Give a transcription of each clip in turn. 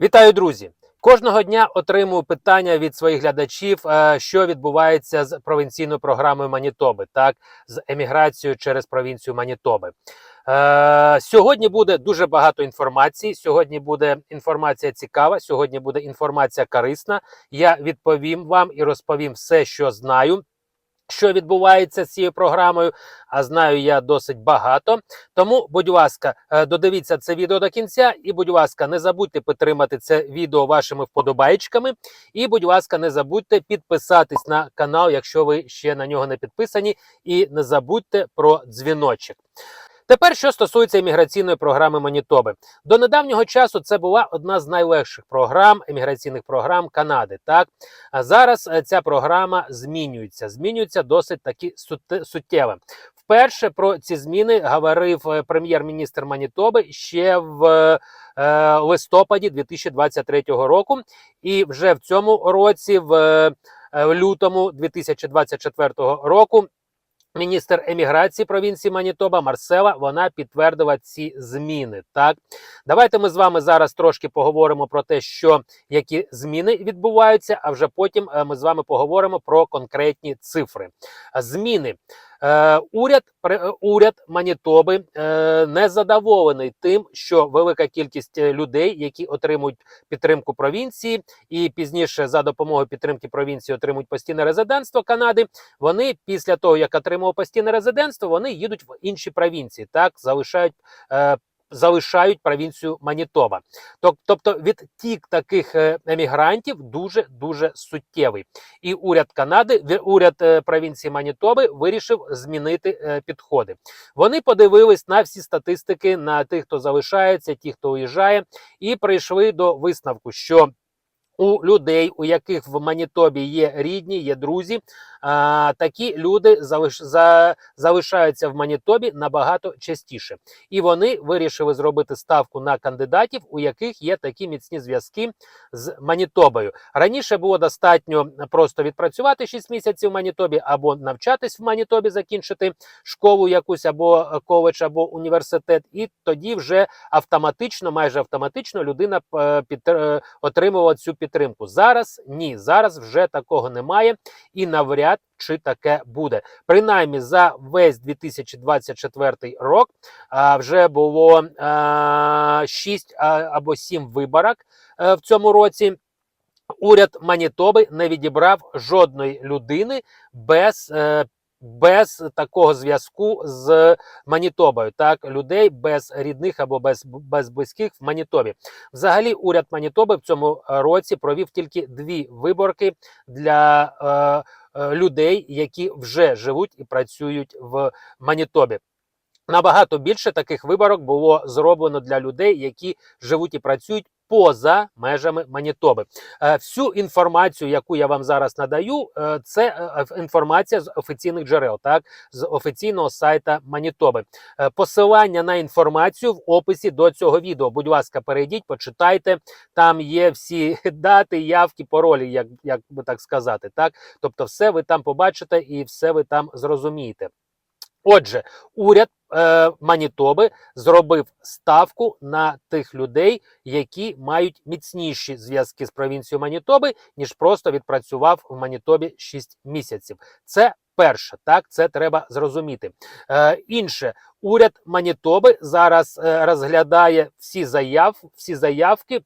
Вітаю, друзі! Кожного дня отримую питання від своїх глядачів, е, що відбувається з провінційною програмою Манітоби, так з еміграцією через провінцію Манітоби. Е, Сьогодні буде дуже багато інформації. Сьогодні буде інформація цікава. Сьогодні буде інформація корисна. Я відповім вам і розповім все, що знаю. Що відбувається з цією програмою, а знаю я досить багато. Тому, будь ласка, е, додивіться це відео до кінця, і, будь ласка, не забудьте підтримати це відео вашими вподобайчиками. І, будь ласка, не забудьте підписатись на канал, якщо ви ще на нього не підписані, і не забудьте про дзвіночок. Тепер, що стосується імміграційної програми Манітоби, до недавнього часу це була одна з найлегших програм еміграційних програм Канади. Так а зараз е, ця програма змінюється. Змінюється досить таки суттєво. Вперше про ці зміни говорив е, прем'єр-міністр Манітоби ще в е, листопаді 2023 року, і вже в цьому році, в лютому 2024 року. Міністр еміграції провінції Манітоба Марсела вона підтвердила ці зміни. Так, давайте ми з вами зараз трошки поговоримо про те, що які зміни відбуваються. А вже потім е, ми з вами поговоримо про конкретні цифри. Зміни уряд пре- е, уряд Манітоби е, не задоволений тим, що велика кількість е, людей, які отримують підтримку провінції, і пізніше за допомогою підтримки провінції отримують постійне резидентство Канади. Вони після того, як отримали постійне резидентство, вони їдуть в інші провінції, так залишають. Залишають провінцію Манітоба, тобто відтік таких е, емігрантів дуже дуже суттєвий. І уряд Канади, уряд е, провінції Манітоби вирішив змінити е, підходи. Вони подивились на всі статистики, на тих, хто залишається, ті, хто уїжджає, і прийшли до висновку, що у людей, у яких в Манітобі є рідні, є друзі, а, такі люди залиш, за, залишаються в Манітобі набагато частіше. І вони вирішили зробити ставку на кандидатів, у яких є такі міцні зв'язки з Манітобою. Раніше було достатньо просто відпрацювати 6 місяців в Манітобі або навчатись в Манітобі, закінчити школу якусь або коледж, або університет, і тоді вже автоматично, майже автоматично, людина е, е, отримувала цю підтримку. Зараз ні, зараз вже такого немає, і навряд чи таке буде. Принаймні за весь 2024 рік а, вже було а, 6 а, або 7 виборок е, в цьому році. Уряд Манітоби не відібрав жодної людини без. е, без такого зв'язку з Манітобою, так людей без рідних або без, без близьких в Манітобі. Взагалі, уряд Манітоби в цьому е, році провів тільки дві виборки для е, е, людей, які вже живуть і працюють в Манітобі. Набагато більше таких виборок було зроблено для людей, які живуть і працюють поза межами Манітоби. Е, Всю інформацію, яку я вам зараз надаю, е, це е, інформація з офіційних джерел, так з офіційного сайта Манітоби. Посилання на інформацію в описі до цього відео. Будь ласка, перейдіть, почитайте. Там є всі дати, явки, паролі, як, як би так сказати. Так, тобто, все ви там побачите і все ви там зрозумієте. Отже, уряд е, Манітоби зробив ставку на тих людей, які мають міцніші зв'язки з провінцією Манітоби, ніж просто відпрацював в Манітобі 6 місяців. Це перше, так це треба зрозуміти. Е, інше, уряд Манітоби зараз е, розглядає всі заяв, всі заявки.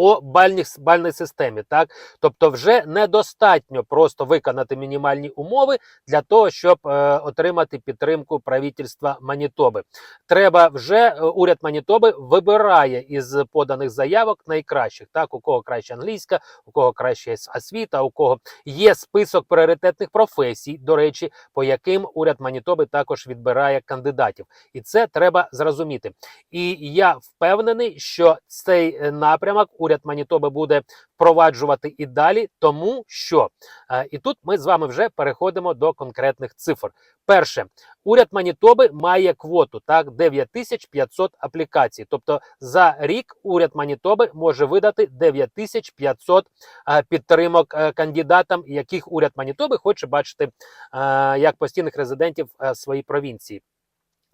По бальних бальній системі, так тобто, вже недостатньо просто виконати мінімальні умови для того, щоб е, отримати підтримку правительства Манітоби. Треба вже е, уряд Манітоби вибирає із поданих заявок найкращих. Так, у кого краще англійська, у кого краще освіта, у кого є список пріоритетних професій, до речі, по яким уряд Манітоби також відбирає кандидатів, і це треба зрозуміти. І я впевнений, що цей е, напрямок уряд Манітоби буде впроваджувати і далі, тому що е, і тут ми з вами вже переходимо до конкретних цифр. Перше, уряд Манітоби має квоту так 9500 аплікацій. Тобто за рік уряд Манітоби може видати 9500 е, підтримок е, кандидатам, яких уряд Манітоби хоче бачити як постійних резидентів своїй провінції.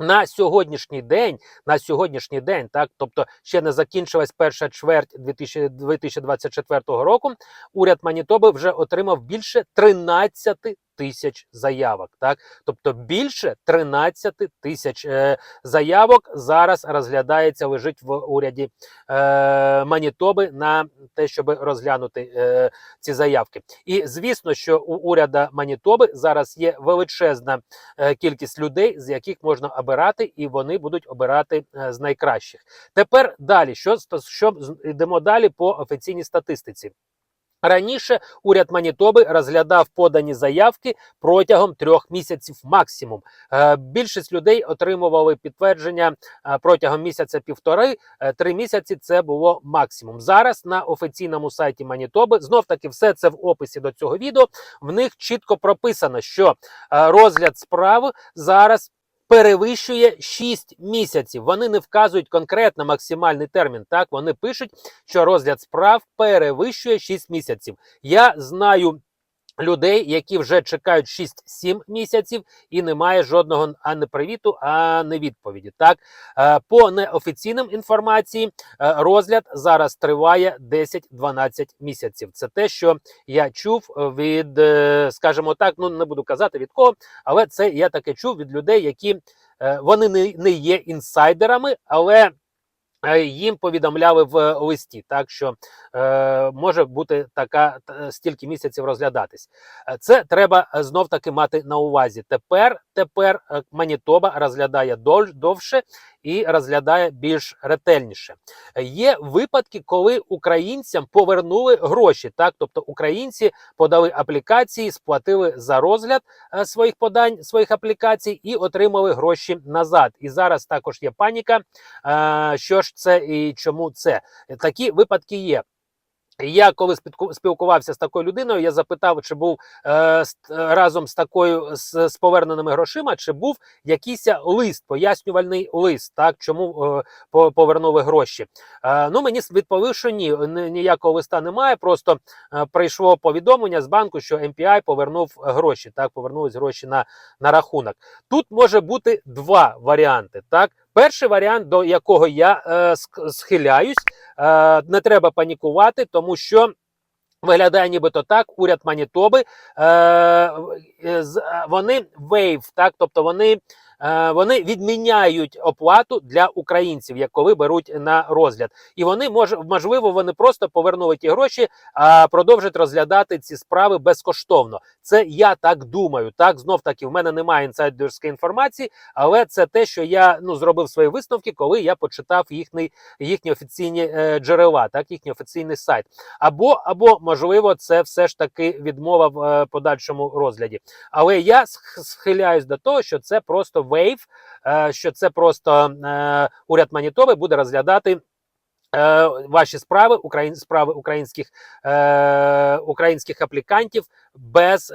На сьогоднішній день, на сьогоднішній день, так тобто ще не закінчилась перша чверть 2000 2024 року. Уряд Манітоби вже отримав більше 13 тисяч заявок. Так, тобто більше 13 тисяч е, заявок зараз розглядається, лежить в уряді е, Манітоби на те, щоб розглянути е, ці заявки. І звісно, що у уряда Манітоби зараз є величезна е, кількість людей, з яких можна обирати, і вони будуть обирати е, з найкращих. Тепер далі, що, що йдемо далі по офіційній статистиці. Раніше уряд Манітоби розглядав подані заявки протягом трьох місяців максимум. Е, більшість людей отримували підтвердження е, протягом місяця півтори. Е, Три місяці це було максимум. Зараз на офіційному сайті Манітоби знов таки все це в описі до цього відео. В них чітко прописано, що розгляд справи зараз. Перевищує 6 місяців. Вони не вказують конкретно максимальний термін. Так вони пишуть, що розгляд справ перевищує 6 місяців. Я знаю людей, які вже чекають 6-7 місяців, і немає жодного а не привіту, а не відповіді. Так Е, по неофіційним інформації, е, розгляд зараз триває 10-12 місяців. Це те, що я чув від, е, скажімо так, ну не буду казати від кого, але це я таке чув від людей, які вони не, не є інсайдерами, але. Е, Їм повідомляли в листі, так що е, може бути така стільки місяців розглядатись. Е, Це треба е, знов таки мати на увазі. Тепер тепер е, Манітоба розглядає довше і розглядає більш ретельніше. Є випадки, коли українцям повернули гроші. Так, тобто українці подали аплікації, сплатили за розгляд е, своїх подань, своїх аплікацій і отримали гроші назад. І зараз також є паніка. е, Що ж це і чому це? Такі випадки є. Я коли спілку- спілкувався з такою людиною, я запитав, чи був е, разом з такою з, з поверненими грошима, чи був якийсь лист, пояснювальний лист, так чому е, по- повернули гроші. Е, ну мені відповів, що ні- ніякого листа немає. Просто е, прийшло повідомлення з банку, що MPI повернув гроші. Так, повернулись гроші на, на рахунок. Тут може бути два варіанти. Так, перший варіант, до якого я е, схиляюсь. Е, не треба панікувати, тому що. Виглядає нібито так, уряд Манітоби, е, е, е, вони вейв, так, тобто вони, вони відміняють оплату для українців, коли беруть на розгляд. І вони може, можливо, вони просто повернули ті гроші, а продовжать розглядати ці справи безкоштовно. Це я так думаю. Так, знов таки, в мене немає інсайдерської інформації, але це те, що я ну зробив свої висновки, коли я почитав їхні, їхні офіційні е, джерела, так їхній офіційний сайт. Або, або можливо, це все ж таки відмова в е, подальшому розгляді. Але я схиляюсь до того, що це просто вейв, е, що це просто е, уряд Манітоби буде розглядати. е, Ваші справи, україн, справи українських, е, українських аплікантів без,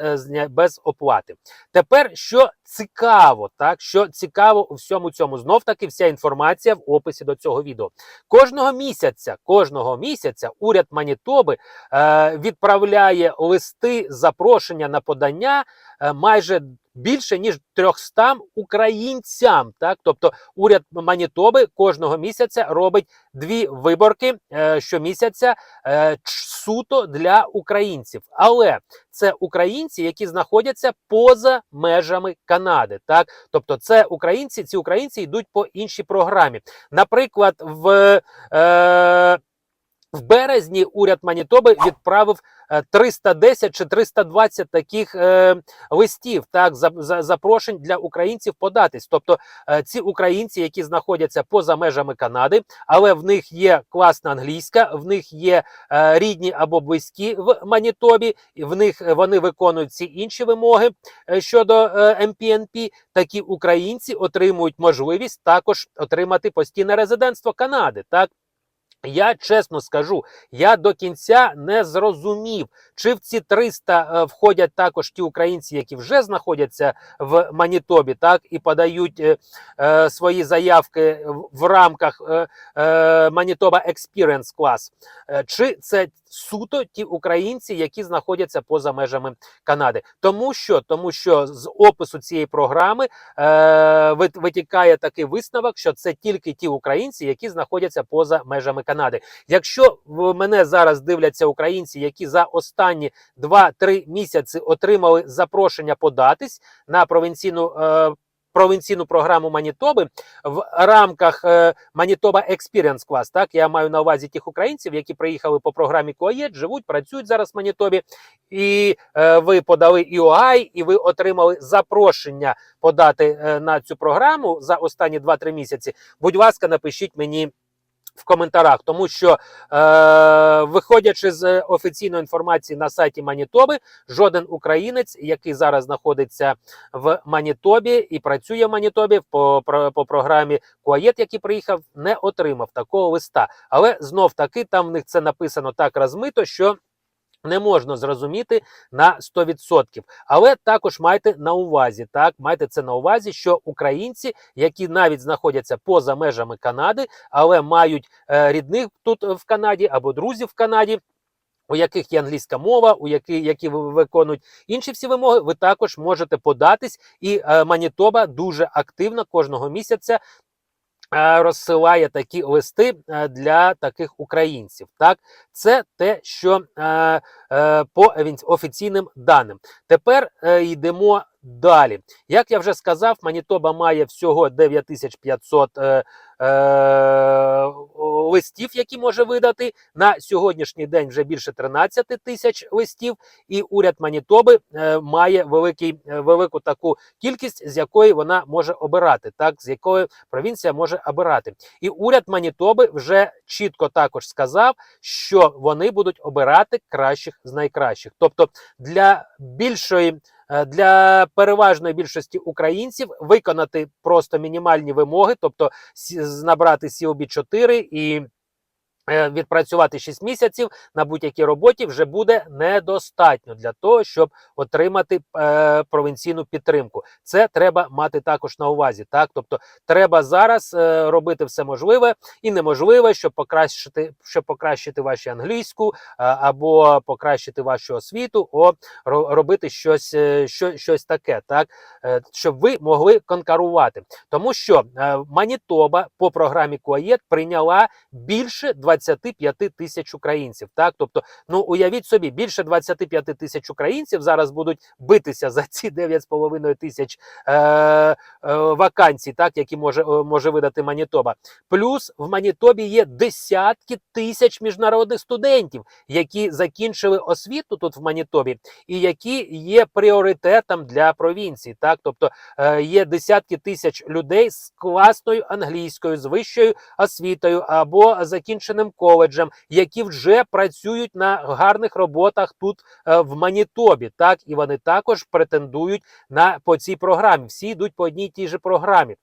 без оплати. Тепер що цікаво, так що цікаво у всьому цьому, знов таки вся інформація в описі до цього відео. Кожного місяця, кожного місяця уряд Манітоби е, відправляє листи запрошення на подання майже більше ніж 300 українцям. Так, тобто уряд Манітоби кожного місяця робить дві виборки е, щомісяця е, суто для українців. Але це українці, які знаходяться поза межами Канади. Так, тобто, це українці, ці українці йдуть по іншій програмі. Наприклад, в е, в березні уряд Манітоби відправив е, 310 чи 320 таких е, листів, так за, за запрошень для українців податись. Тобто е, ці українці, які знаходяться поза межами Канади, але в них є класна англійська, в них є е, рідні або близькі в Манітобі, і в них е, вони виконують всі інші вимоги е, щодо е, МПНП. Такі українці отримують можливість також отримати постійне резидентство Канади. Так Я чесно скажу, я до кінця не зрозумів, чи в ці 300 е, входять також ті українці, які вже знаходяться в Манітобі, так і подають е, е, свої заявки в, рамках е, е, Манітоба Experience Class, чи це суто ті українці, які знаходяться поза межами Канади. Тому що, тому що з опису цієї програми е, витікає такий висновок, що це тільки ті українці, які знаходяться поза межами Канади. Якщо в мене зараз дивляться українці, які за останні 2-3 місяці отримали запрошення податись на провінційну. Е, Провінційну програму Манітоби в рамках е, Манітоба Experience Class, так я маю на увазі тих українців, які приїхали по програмі КОАЄД, живуть, працюють зараз в Манітобі, і е, ви подали EOI, і ви отримали запрошення подати е, на цю програму за останні 2-3 місяці. Будь ласка, напишіть мені. В коментарях, тому що е, виходячи з офіційної інформації на сайті Манітоби, жоден українець, який зараз знаходиться в Манітобі і працює в Манітобі по, по програмі Куаєт, який приїхав, не отримав такого листа. Але знов таки там в них це написано так розмито, що не можна зрозуміти на 100%. Але також майте на увазі, так майте це на увазі, що українці, які навіть знаходяться поза межами Канади, але мають е, рідних тут в Канаді або друзів в Канаді. У яких є англійська мова, у які, які ви- виконують інші всі вимоги, ви також можете податись, і е, Манітоба дуже активно кожного місяця розсилає такі листи е, для таких українців. Так, це те, що е, е, по офіційним даним. Тепер е, йдемо далі. Як я вже сказав, Манітоба має всього 9500 е, е, листів, які може видати. На сьогоднішній день вже більше 13 тисяч листів, і уряд Манітоби е, має великий, е, велику таку кількість, з якої вона може обирати, так з якої провінція може обирати. І уряд Манітоби вже чітко також сказав, що вони будуть обирати кращих з найкращих. Тобто для більшої. Е, Для переважної більшості українців виконати просто мінімальні вимоги, тобто набрати COB 4 і відпрацювати 6 місяців на будь-якій роботі вже буде недостатньо для того, щоб отримати е, провінційну підтримку. Це треба мати також на увазі. Так, тобто треба зараз е, робити все можливе і неможливе, щоб покращити, щоб покращити вашу англійську е, або покращити вашу освіту, о робити щось, е, що, щось таке, так е, щоб ви могли конкурувати. Тому що е, Манітоба по програмі КУАЄТ прийняла більше 25 тисяч українців. Так, тобто, ну уявіть собі, більше 25 тисяч українців зараз будуть битися за ці 9,5 тисяч е, е, вакансій, так які може, е, може видати Манітоба. Плюс в Манітобі є десятки тисяч міжнародних студентів, які закінчили освіту тут в Манітобі, і які є пріоритетом для провінції. Так, тобто е, є десятки тисяч людей з класною англійською, з вищою освітою або закінченим коледжем, які вже працюють на гарних роботах тут е, в Манітобі. Так, і вони також претендують на по цій програмі. Всі йдуть по одній тій же програмі.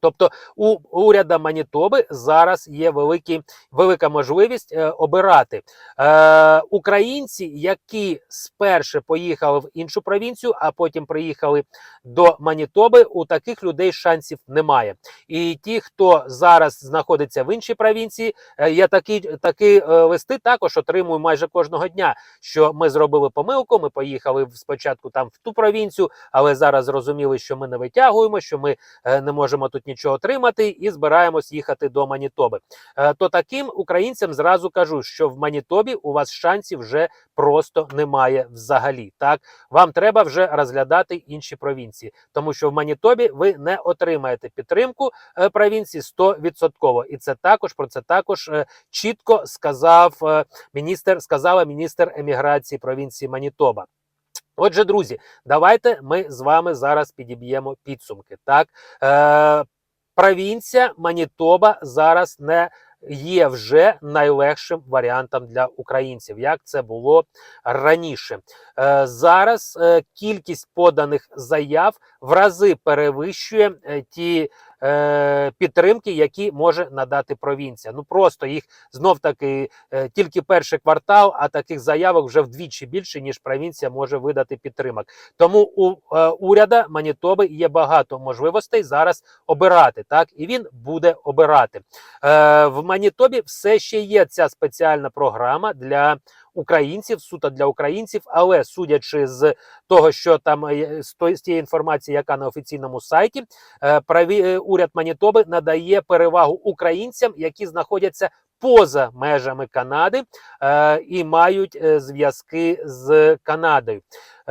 Тобто у уряда Манітоби зараз є великі, велика можливість е, обирати е, українці, які спершу поїхали в іншу провінцію, а потім приїхали до Манітоби. У таких людей шансів немає. І ті, хто зараз знаходиться в іншій провінції, е, я такі, такі е, листи також отримую майже кожного дня. Що ми зробили помилку, ми поїхали спочатку там в ту провінцію, але зараз зрозуміли, що ми не витягуємо, що ми е, не можемо тут нічого отримати, і збираємось їхати до Манітоби. Е, То таким українцям зразу кажу, що в Манітобі у вас шансів вже просто немає взагалі. Так вам треба вже розглядати інші провінції, тому що в Манітобі ви не отримаєте підтримку е, провінції 100%. І це також про це також е, чітко сказав міністр, сказала міністр еміграції провінції Манітоба. Отже, друзі, давайте ми з вами зараз підіб'ємо підсумки. Так, е, провінція Манітоба зараз не є вже найлегшим варіантом для українців, як це було раніше. Е, зараз е, кількість поданих заяв в рази перевищує е, ті е, підтримки, які може надати провінція. Ну просто їх знов таки е, тільки перший квартал, а таких заявок вже вдвічі більше, ніж провінція може видати підтримок. Тому у е, уряда Манітоби є багато можливостей зараз обирати. Так і він буде обирати. Е, в Манітобі все ще є ця спеціальна програма для українців, суто для українців, але судячи з того, що там е, з тієї інформації, яка на офіційному сайті, е, праві, е, уряд Манітоби надає перевагу українцям, які знаходяться поза межами Канади е, і мають е, зв'язки з Канадою.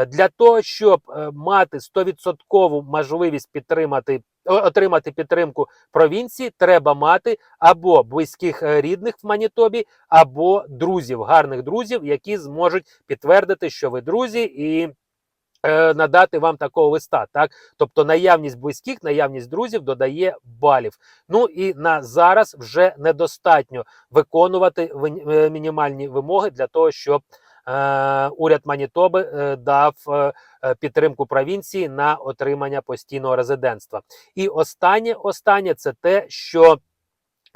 Для того, щоб мати 100% можливість підтримати отримати підтримку провінції, треба мати або близьких е, рідних в Манітобі, або друзів, гарних друзів, які зможуть підтвердити, що ви друзі, і е, надати вам такого листа. Так, тобто наявність близьких, наявність друзів додає балів. Ну і на зараз вже недостатньо виконувати е, мінімальні вимоги для того, щоб уряд Манітоби е, дав е, е, підтримку провінції на отримання постійного резидентства. І останнє, останнє це те, що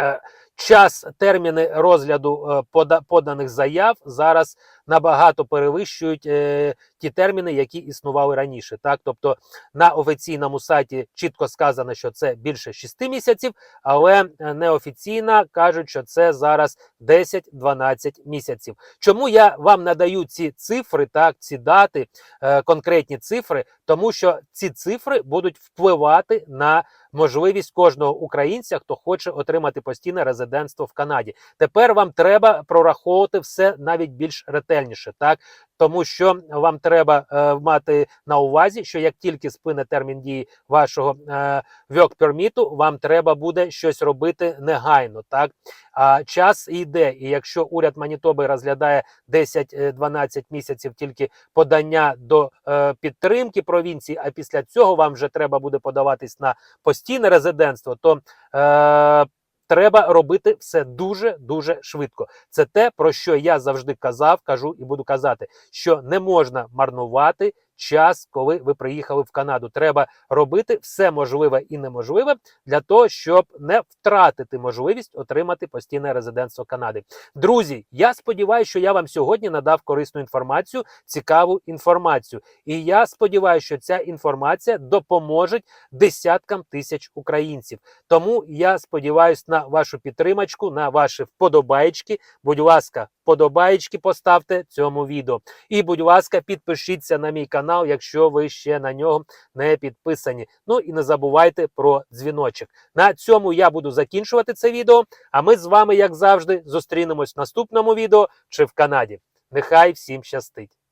е, час терміни розгляду е, поданих заяв зараз набагато перевищують е, ті терміни, які існували раніше. Так, тобто на офіційному сайті чітко сказано, що це більше 6 місяців, але е, неофіційно кажуть, що це зараз 10-12 місяців. Чому я вам надаю ці цифри, так, ці дати, е, конкретні цифри, тому що ці цифри будуть впливати на можливість кожного українця, хто хоче отримати постійне резидентство в Канаді. Тепер вам треба прораховувати все навіть більш ретельніше, так тому що вам треба е, мати на увазі, що як тільки спине термін дії вашого е, permit, вам треба буде щось робити негайно. Так а час йде, і якщо уряд Манітоби розглядає 10-12 місяців тільки подання до е, підтримки провінції, а після цього вам вже треба буде подаватись на постійне резидентство, то е, треба робити все дуже дуже швидко. Це те, про що я завжди казав, кажу і буду казати, що не можна марнувати час, коли ви приїхали в Канаду. Треба робити все можливе і неможливе для того, щоб не втратити можливість отримати постійне резидентство Канади. Друзі, я сподіваюся, що я вам сьогодні надав корисну інформацію, цікаву інформацію. І я сподіваюся, що ця інформація допоможе десяткам тисяч українців. Тому я сподіваюся на вашу підтримочку, на ваші вподобаєчки. Будь ласка, вподобаєчки поставте цьому відео. І, будь ласка, підпишіться на мій канал, якщо ви ще на нього не підписані. Ну і не забувайте про дзвіночок. На цьому я буду закінчувати це відео. А ми з вами, як завжди, зустрінемось в наступному відео чи в Канаді. Нехай всім щастить!